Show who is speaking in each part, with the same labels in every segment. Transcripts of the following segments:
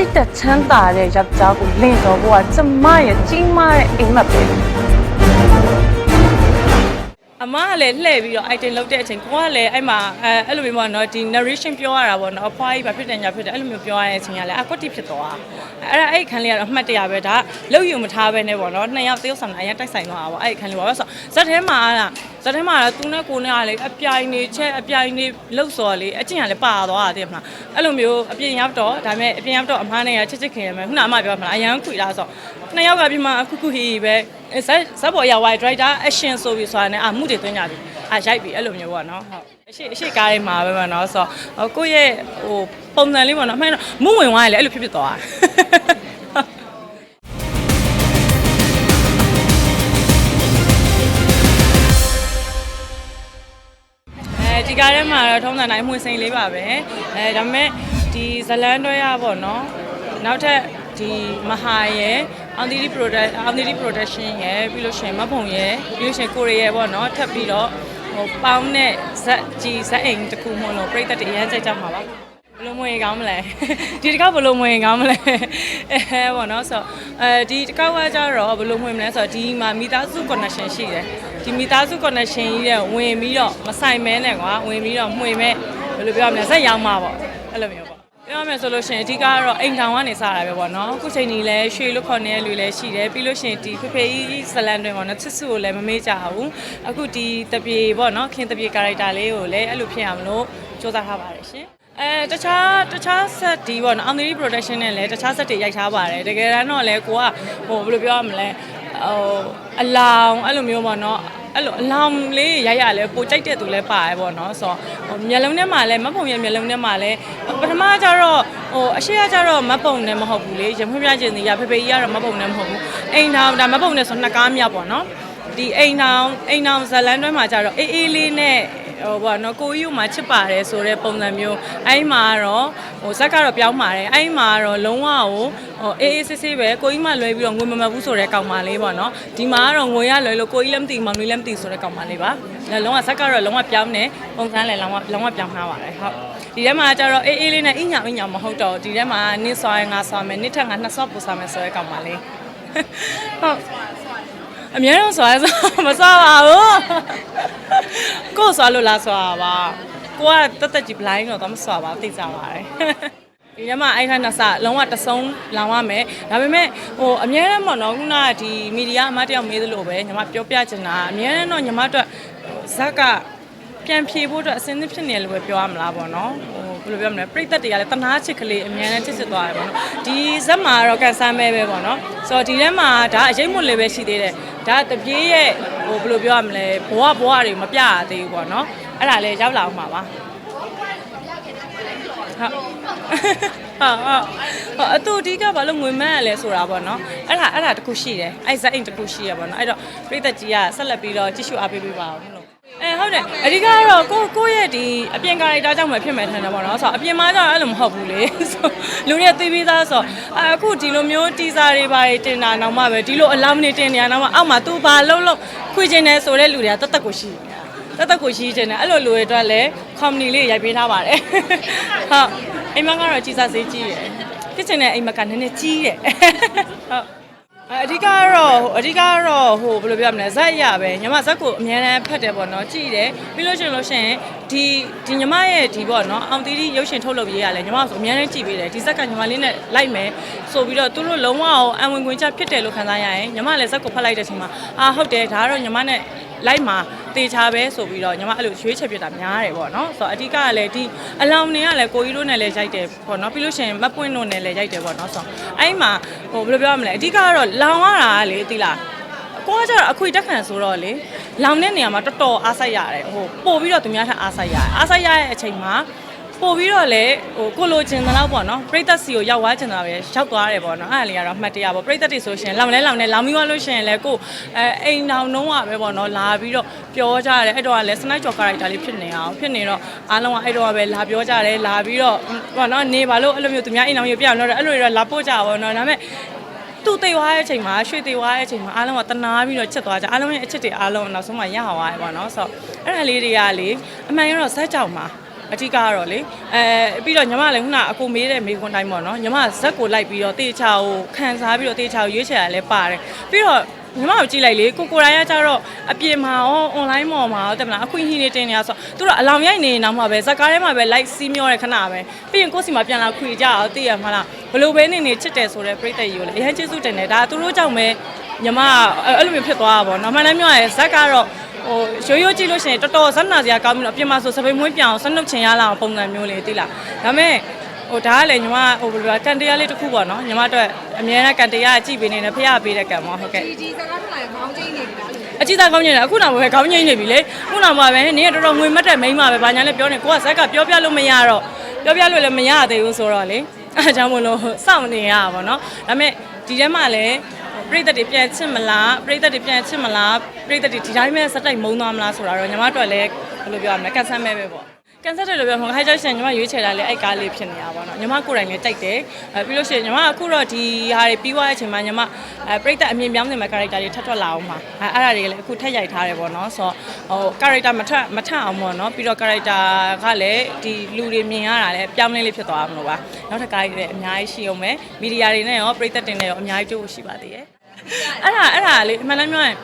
Speaker 1: จิตတဲ့ချမ်းသာတဲ့ယောက်ျားကိုလင့်တော်ဖို့ကကျမရဲ့ကြီးမားတဲ့အိမ်မက်ပဲ
Speaker 2: အမကလည်းလှည့်ပြီးတော့ item လုပ်တဲ့အချိန်ကိုကလည်းအဲ့မှာအဲအဲ့လိုမျိုးပေါ့နော်ဒီ narration ပြောရတာပေါ့နော်အဖွားကြီးဘာဖြစ်တယ်ညာဖြစ်တယ်အဲ့လိုမျိုးပြောရတဲ့အချိန်ကလည်းအကွက်တိဖြစ်သွားအဲ့ဒါအဲ့ဒီခန်းလေးကတော့အမှတ်တရပဲဒါလောက်ယူမထားပဲနဲ့ပေါ့နော်နှစ်ယောက်သရုပ်ဆောင်တာအရင်တိုက်ဆိုင်သွားတာပေါ့အဲ့ဒီခန်းလေးပေါ့ဆိုဇက်ထဲမှာလား ဇက်ထဲမှာတော့သူနဲ့ကိုနဲ့ကလေအပြိုင်နေချက်အပြိုင်နေလှုပ်စော်လေအကျင့်ကလည်းပါသွားတာတည်းမလားအဲ့လိုမျိုးအပြင်ရောက်တော့ဒါပေမဲ့အပြင်ရောက်တော့အမားနဲ့ကချစ်ချစ်ခင်ရမယ်ခုနအမပြောမှာအရန်ခွေလာဆိုနှစ်ယောက်ကပြမအခုခုဟီပဲဇက်ဇက်ပေါ်ရောက် wide driver action ဆိုပြီးဆိုတာနဲ့အမှုတွေသွင်းကြပြီအာရိုက်ပြီအဲ့လိုမျိုးပေါ့နော်ဟုတ်အရှိအရှိကားတွေမှာပဲပေါ့နော်ဆိုတော့ကိုယ့်ရဲ့ဟိုပုံစံလေးပေါ့နော်အမှန်တော့မုံဝင်သွားရလေအဲ့လိုဖြစ်ဖြစ်သွားတာ ကားထဲမှာတော့ထုံးစံတိုင်းမှွေစိန်လေးပါပဲအဲဒါပေမဲ့ဒီဇလန်တွဲရပေါ့နော်နောက်ထပ်ဒီမဟာရဲ့အောင်တီတီ product အောင်တီတီ production ရဲ့ပြီးလို့ရှိရင်မဖုံရဲ့ပြီးလို့ရှိရင်ကိုရီးယားပေါ့နော်ထပ်ပြီးတော့ဟိုပေါင်းတဲ့ဇက်ကြီးဇက်အိမ်တစ်ခုမို့လို့ပြိသက်တွေအရင်ကြိုက်ကြမှာပါ ဘလို့မဝင်ကောင်းမလဲဒီတစ်ခါဘလို့မဝင်ကောင်းမလဲအဲပေါ့နော်ဆိုတော့အဲဒီတစ်ခါကကြတော့ဘလို့ဝင်မလဲဆိုတော့ဒီမှာမိသားစု connection ရှိတယ်ဒီမိသားစု connection ကြီးတဲ့ဝင်ပြီးတော့မဆိုင်မဲနဲ့ကွာဝင်ပြီးတော့မှွေမဲ့ဘယ်လိုပြောရမလဲဇက်ရောက်မှာပေါ့အဲ့လိုမျိုးပေါ့ပြောရမယ်ဆိုလို့ရှိရင်အဓိကကတော့အိမ်ထောင်ကနေစတာပဲပေါ့နော်အခုချိန်ကြီးလဲရွှေလုခေါ်နေတဲ့လူလည်းရှိတယ်ပြီးလို့ရှိရင်ဒီဖေဖေကြီးဇလန်တွင်ပေါ့နော်ချစ်စုကိုလည်းမမေ့ကြဘူးအခုဒီတပြေပေါ့နော်ခင်တပြေ character လေးကိုလည်းအဲ့လိုဖြစ်အောင်လို့စူးစမ်းထားပါတယ်ရှင် အဲတခြားတခြား set ဒီပေါ့နော်အောင်သီး production နဲ့လည်းတခြား set တွေရိုက်ထားပါတယ်တကယ်တမ်းတော့လည်းကိုကဟိုဘယ်လိုပြောရမလဲဟိုအလောင်အဲ့လိုမျိုးပေါ့နော်အဲ့လိုအလောင်လေးရိုက်ရလဲပိုကြိုက်တဲ့သူလည်းပါတယ်ပေါ့နော်ဆိုတော့ဟိုမျက်လုံးထဲမှာလည်းမတ်ပုံရဲ့မျက်လုံးထဲမှာလည်းပထမကျတော့ဟိုအရှိကကျတော့မတ်ပုံနဲ့မဟုတ်ဘူးလေရမွှပြခြင်းစီရဖေဖေကြီးကတော့မတ်ပုံနဲ့မဟုတ်ဘူးအိမ်ထောင်ဒါမတ်ပုံနဲ့ဆိုနှစ်ကားမြောက်ပေါ့နော်ဒီအိမ်ထောင်အိမ်ထောင်ဇလန်တွဲမှာကျတော့အေးအေးလေးနဲ့ ဟိုဘောနော်ကိုကြီးကမှချစ်ပါတယ်ဆိုတဲ့ပုံစံမျိုးအဲ့မှာတော့ဟိုဇက်ကတော့ပြောင်းပါတယ်အဲ့မှာတော့လုံးဝကိုဟိုအေးအေးဆေးဆေးပဲကိုကြီးမှလွယ်ပြီးတော့ငွေမမတ်ဘူးဆိုတဲ့ကောင်မလေးပေါ့နော်ဒီမှာကတော့ငွေရလွယ်လို့ကိုကြီးလည်းမသိမောင်လေးလည်းမသိဆိုတဲ့ကောင်မလေးပါဒါလုံးဝဇက်ကတော့လုံးဝပြောင်းနေပုံစံလည်းလုံးဝလုံးဝပြောင်းထားပါတယ်ဟုတ်ဒီထဲမှာကျတော့အေးအေးလေးနဲ့အညောင်အညောင်မဟုတ်တော့ဒီထဲမှာနစ်ဆွာရင်ငါဆွာမယ်နစ်ထက်ငါနှစ်ဆွာပူဆွာမယ်ဆိုတဲ့ကောင်မလေးဟုတ်အများတော့ဆွာဆိုမဆွာပါဘူး ကိုယ်ဆွာလို့လားဆွာပါကိုကတက်တက်ကြီး blind တော့တော့မဆွာပါဘူးသိကြပါတယ်ဒီညမှာအဲ့ခါနဆလုံးဝတဆုံးလောင်ရမယ်ဒါပေမဲ့ဟိုအများနဲ့ပေါ့နော်ခုနကဒီမီဒီယာအမတယောက်မေးသလိုပဲညီမပြောပြချင်တာအများနဲ့တော့ညီမအတွက်ဇက်ကပြန်ဖြေဖို့အတွက်အစင်းသင်းဖြစ်နေတယ်လို့ပဲပြောရမလားပေါ့နော်ဟို ဘယ်လိုပြောမလဲပြိသက်တွေကလည်းတနာချစ်ကလေးအများနဲ့ချစ်စစ်သွားတယ်ပေါ့နော်ဒီဇက်မှာတော့ကန်ဆန်းမဲပဲပေါ့နော်ဆိုတော့ဒီထဲမှာဒါအရေးမွတ်လေးပဲရှိသေးတယ်ဒါတပြေးရဲ့ဟိုဘယ်လိုပြောရမလဲဘဝဘဝတွေမပြရသေးဘူးပေါ့နော်အဲ့ဒါလည်းရောက်လာအောင်ပါပါဟုတ်ဟုတ်ဟုတ်အတူအဓိကဘာလို့ငွေမန်းရလဲဆိုတာပေါ့နော်အဲ့ဒါအဲ့ဒါတခုရှိတယ်အဲ့ဇက်အိမ်တခုရှိရပေါ့နော်အဲ့တော့ပြည်သက်ကြီးကဆက်လက်ပြီးတော့ကြည့်ရှုအားပေးပေးပါအောင်လို့ အဲဟုတ်တယ်အဓိကကတော့ကိုကိုရဲ့ဒီအပြင်ကာရိုက်တာကြောင့်ပဲဖြစ်မယ်ထင်တယ်ပေါ့နော်ဆိုတော့အပြင်မှာကျတော့အဲ့လိုမဟုတ်ဘူးလေဆိုလူတွေသိပြီးသားဆိုအခုဒီလိုမျိုးတီဇာတွေပါတင်တာနောက်မှပဲဒီလိုအလောင်းနေတင်နေရနောက်မှအောက်မှာ तू ဘာလုံးလုံးခွေချင်တယ်ဆိုတဲ့လူတွေကတတ်တတ်ကိုရှိတယ်တက်တက်ကိုရှိချင်တယ်အဲ့လိုလူတွေအတွက်လည်း company လေးရိုက်ပေးထားပါတယ်ဟုတ်အိမ်မကတော့ကြီးစားစေးကြီးရယ်ဖြစ်ချင်တဲ့အိမ်မကနည်းနည်းကြီးရယ်ဟုတ် အဓိကကတော့အဓိကကတော့ဟိုဘယ်လိုပြောမလဲဇက်ရပဲညီမဇက်ကိုအများအားဖတ်တယ်ပေါ့နော်ကြည့်တယ်ပြီးလို့ရှိရင်လို့ရှိရင်ဒီဒီညီမရဲ့ဒီပေါ့နော်အောင်တီးတီရုပ်ရှင်ထုတ်လုပ်ရေးရလဲညီမဆိုအများအားကြည့်ပေးတယ်ဒီဇက်ကညီမလေးနဲ့လိုက်မယ်ဆိုပြီးတော့သူတို့လုံးဝအောင်အံဝင်ခွင်ချဖြစ်တယ်လို့ခံစားရရင်ညီမလည်းဇက်ကိုဖတ်လိုက်တဲ့အချိန်မှာအာဟုတ်တယ်ဒါကတော့ညီမနဲ့ လိုက်မှာတေချာပဲဆိုပြီးတော့ညီမအဲ့လိုရွေးချယ်ပြတာများတယ်ပေါ့နော်ဆိုတော့အဓိကကလည်းဒီအလောင်တွေကလည်းကိုကြီးတို့နဲ့လည်းရိုက်တယ်ပေါ့နော်ပြီးလို့ရှိရင်မပွင့်တို့နဲ့လည်းရိုက်တယ်ပေါ့နော်ဆိုတော့အဲ့မှာဟိုဘယ်လိုပြောရမလဲအဓိကကတော့လောင်ရတာကလေသိလားကိုကကျတော့အခွေတက်ခံဆိုတော့လေလောင်တဲ့နေရာမှာတော်တော်အားစိုက်ရတယ်ဟိုပို့ပြီးတော့သူများထက်အားစိုက်ရတယ်အားစိုက်ရတဲ့အချိန်မှာ ပို့ပြီးတော့လေဟိုကိုလိုချင်တဲ့လောက်ပေါ့နော်ပြိသက်စီကိုရောက်သွားချင်တာပဲရောက်သွားတယ်ပေါ့နော်အဲ့ဒါလေးကတော့အမှတ်တရပေါ့ပြိသက်တွေဆိုရှင်လောင်လဲလောင်လဲလောင်ပြီးသွားလို့ရှင်လဲကိုအဲအိမ်တောင်နှုံးကပဲပေါ့နော်လာပြီးတော့ပြောကြတယ်အဲ့တော့ကလည်းစနိုက်ကျော်ကာရိုက်တာလေးဖြစ်နေအောင်ဖြစ်နေတော့အားလုံးကအဲ့တော့ကပဲလာပြောကြတယ်လာပြီးတော့ပေါ့နော်နေပါလို့အဲ့လိုမျိုးသူများအိမ်တောင်ကြီးပြအောင်တော့အဲ့လိုတွေတော့လာပို့ကြပါဘောနော်ဒါပေမဲ့သူ့တေသွားတဲ့အချိန်မှာရွှေတေသွားတဲ့အချိန်မှာအားလုံးကတနာပြီးတော့ချက်သွားကြအားလုံးရဲ့အချက်တွေအားလုံးနောက်ဆုံးမှရဟောသွားတယ်ပေါ့နော်ဆိုတော့အဲ့ဒါလေးတွေကလေအမှန်ကတော့ဇက်ကြောင်မှာ အထူးကတော့လေအဲပြီးတော့ညီမလည်းခုနအကိုမေးတဲ့မေးခွန်းတိုင်းပေါ့နော်ညီမဇက်ကိုလိုက်ပြီးတော့တေချာကိုခံစားပြီးတော့တေချာကိုရွေးချယ်ရလဲပါတယ်ပြီးတော့ညီမကိုကြည့်လိုက်လေကိုကိုရိုင်းကကြတော့အပြင်မှာရော online ပေါ်မှာရောတက်မလားအခွင့်အရေးနေတင်နေရဆိုတော့သူတို့အလောင်ရိုက်နေနေတော့မှပဲဇက်ကားထဲမှာပဲ like စီးမျောတဲ့ခဏပဲပြီးရင်ကိုယ့်စီမှာပြန်လာခွေကြအောင်သိရမှာလားဘလို့ပဲနေနေချစ်တယ်ဆိုတဲ့ပြိတ္တကြီးကိုလည်းအရင်ကျေးဇူးတင်တယ်ဒါသူတို့ကြောင့်ပဲညီမအဲ့လိုမျိုးဖြစ်သွားတာပေါ့နော်မှန်တယ်ပြောရရင်ဇက်ကတော့ ဟိုရိုးရိုးကြည့်လို့ရှိရင်တော်တော်ဇက်နာစရာကောင်းပြီးတော့အပြင်မှာဆိုစပိန်မွေးပြောင်ဆွနှုတ်ချင်ရလာအောင်ပုံစံမျိုးလေးသိလားဒါပေမဲ့ဟိုဒါကလည်းညီမဟိုဘယ်လိုလဲကန်တရားလေးတစ်ခုပေါ့နော်ညီမတို့အများနဲ့ကန်တရားကြည့်ပေးနေတယ်ဖះပေးတဲ့ကံပေါ့ဟုတ်ကဲ့
Speaker 3: ဒီဒီစကားထလိုက်ခေါင်းချင်းနေပြီလားလို့
Speaker 2: အကြည့်သားကောင်းနေတယ်အခုနောက်ပဲခေါင်းငိမ့်နေပြီလေခုနောက်မှာပဲနင်ကတော်တော်ငွေမတ်တဲ့မိန်းမပဲဘာညာလဲပြောနေကိုကဇက်ကပြောပြလို့မရတော့ပြောပြလို့လည်းမရသေးဘူးဆိုတော့လေအဲဒါကြောင့်မလို့စောင့်နေရတာပေါ့နော်ဒါပေမဲ့ဒီထဲမှာလည်း ပြိသက်တွေပြန်ချစ်မလားပြိသက်တွေပြန်ချစ်မလားပြိသက်တွေဒီတိုင်းပဲစက်တိုက်မုန်းသွားမလားဆိုတာတော့ညီမတို့လည်းဘယ်လိုပြောရမလဲကန်ဆယ်မဲပဲပေါ့ ကန်ဆယ်တယ်လို့ပြောမှာဟိုက်ကြရှင်ညီမရွေးချယ်တာလေအဲ့ကားလေးဖြစ်နေတာပေါ့နော်ညီမကိုယ်တိုင်လည်းကြိုက်တယ်အဲပြီးလို့ရှိရင်ညီမအခုတော့ဒီဟာတွေပြီးသွားတဲ့အချိန်မှာညီမအဲပြိသက်အမြင်ပြောင်းနေမှာ character တွေထပ်ထွက်လာအောင်ပါအဲအဲ့ဒါတွေလည်းအခုထပ်ရိုက်ထားတယ်ပေါ့နော်ဆိုတော့ဟို character မထပ်မထပ်အောင်ပေါ့နော်ပြီးတော့ character ကလည်းဒီလူတွေမြင်ရတာလည်းပြောင်းလဲလေးဖြစ်သွားမှာလို့ပါနောက်ထပ်ကားတွေလည်းအများကြီးရှိအောင်မယ်မီဒီယာတွေနဲ့ရောပြိသက်တင်နဲ့ရောအများကြီးကြိုးဖို့ရှိပါသေးတယ်အဲ့ဒါအဲ့ဒါလေအမှန်တမ်းပြောရင်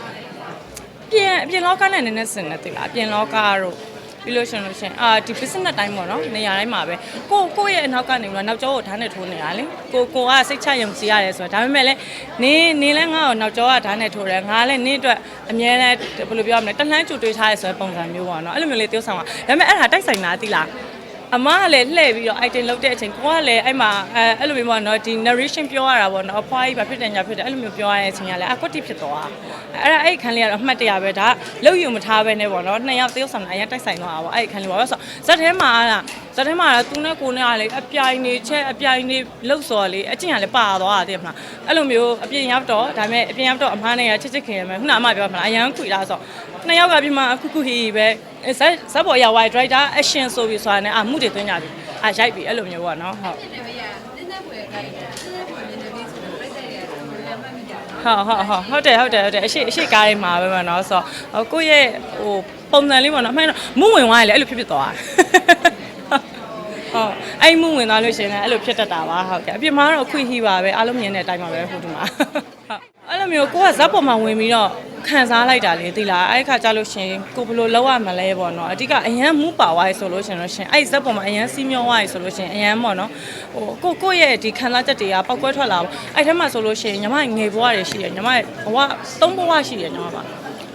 Speaker 2: ပြင်အပြင်လောကနဲ့နည်းနည်းဆင်နေတယ်လားအပြင်လောကကတော့ ပြီးလို့ရှရင်လို့ရှရင်အာဒီ business တိုင်းပေါ့နော်နေရာတိုင်းမှာပဲကိုကိုယ့်ရဲ့အနောက်ကနေပြီးတော့နောက်ကျောကိုဓာတ်နဲ့ထိုးနေတာလေကိုကိုကစိတ်ချယုံကြည်ရတယ်ဆိုတော့ဒါပေမဲ့လည်းနင်းနင်းလဲငါ့ကိုနောက်ကျောကဓာတ်နဲ့ထိုးတယ်ငါလည်းနင်းအတွက်အမြဲတမ်းဘယ်လိုပြောရမလဲတလှမ်းကြူတွေးထားရဲဆိုတဲ့ပုံစံမျိုးပေါ့နော်အဲ့လိုမျိုးလေး tiêu ဆောင်တာဒါပေမဲ့အဲ့ဒါတိုက်ဆိုင်တာတိလား အမကလည်းလှည့်ပြီးတော့ item လုပ်တဲ့အချိန်ကိုကလည်းအဲ့မှာအဲအဲ့လိုမျိုးပေါ့နော်ဒီ narration ပြောရတာပေါ့နော်အဖွားကြီးဘာဖြစ်တယ်ညာဖြစ်တယ်အဲ့လိုမျိုးပြောရတဲ့အချိန်ကလည်းအကွက်တိဖြစ်သွားအဲ့ဒါအဲ့ခန်းလေးကတော့အမှတ်တရပဲဒါလုံယူမထားပဲနဲ့ပေါ့နော်နှစ်ယောက်သရုပ်ဆောင်တာအရင်တိုက်ဆိုင်သွားတာပေါ့အဲ့ခန်းလေးပေါ့ဆိုဇက်ထဲမှာလားဇက်ထဲမှာသူနဲ့ကိုနဲ့ကလေအပြိုင်နေချက်အပြိုင်နေလှုပ်စော်လေအကျင့်ကလည်းပါသွားတာတည်းမလားအဲ့လိုမျိုးအပြင်ရောက်တော့ဒါပေမဲ့အပြင်ရောက်တော့အမားနဲ့ချစ်ချစ်ခင်ရမယ်ခုနအမပြောမလားအရန်ခွေလားဆို နှစ်ယောက်ကပြီးမှအခုခုဟီပဲဇက်ဇက်ပေါ်ရောက်သွား driver action ဆိုပြီးဆိုတာနဲ့အမှုတွေသွင်းကြပြီအာရိုက်ပြီအဲ့လိုမျိုးပေါ့နော်ဟုတ်
Speaker 3: ဒီနေ့ပဲရနင်းနေပွဲကိုင်းနင်းနေပွဲနင်းနေပြီဆိုတော့ပြည့်တဲ့ရကိုလည်းမှတ်မိကြတယ်
Speaker 2: ဟုတ်ဟုတ်ဟုတ်ဟုတ်တယ်ဟုတ်တယ်ဟုတ်တယ်အရှိအရှိကားတွေမှာပဲပေါ့နော်ဆိုတော့ဟိုကိုယ့်ရဲ့ဟိုပုံစံလေးပေါ့နော်အမှန်တော့မုံဝင်သွားရင်လည်းအဲ့လိုဖြစ်ဖြစ်သွားတာဟုတ်အဲ့မုံဝင်သွားလို့ရှိရင်လည်းအဲ့လိုဖြစ်တတ်တာပါဟုတ်ကဲ့အပြင်မှာတော့အခွင့်ဟီပါပဲအားလုံးမြင်တဲ့အတိုင်းပါပဲဟိုဒီမှာဟုတ်အဲ့လိုမျိုးကိုကဇက်ပေါ်မှာဝင်ပြီးတော့ ခံစားလိုက်တာလေသိလားအဲ့ခါကြလို့ရှိရင်ကိုဘယ်လိုလောက်ရမလဲပေါ့နော်အဓိကအရန်မူပါသွားရဆိုလို့ရှိရင်တော့ရှင်အဲ့ဇက်ပေါ်မှာအရန်စီးမျောသွားရဆိုလို့ရှိရင်အရန်ပေါ့နော်ဟိုကိုကိုရဲ့ဒီခံစားချက်တွေကပောက်ကွဲထွက်လာပေါ့အဲ့ထဲမှာဆိုလို့ရှိရင်ညီမငယ်ဘဝတွေရှိတယ်ညီမဘဝသုံးဘဝရှိတယ်ညီမပါ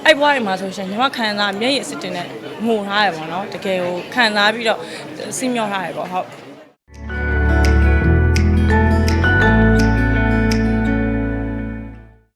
Speaker 2: အဲ့ဘွားတွေမှာဆိုရှင်ညီမခံစားမျက်ရည်အစ်စ်တင်နဲ့မှုထားရပေါ့နော်တကယ်ကိုခံစားပြီးတော့စီးမျောထားရပေါ့ဟုတ်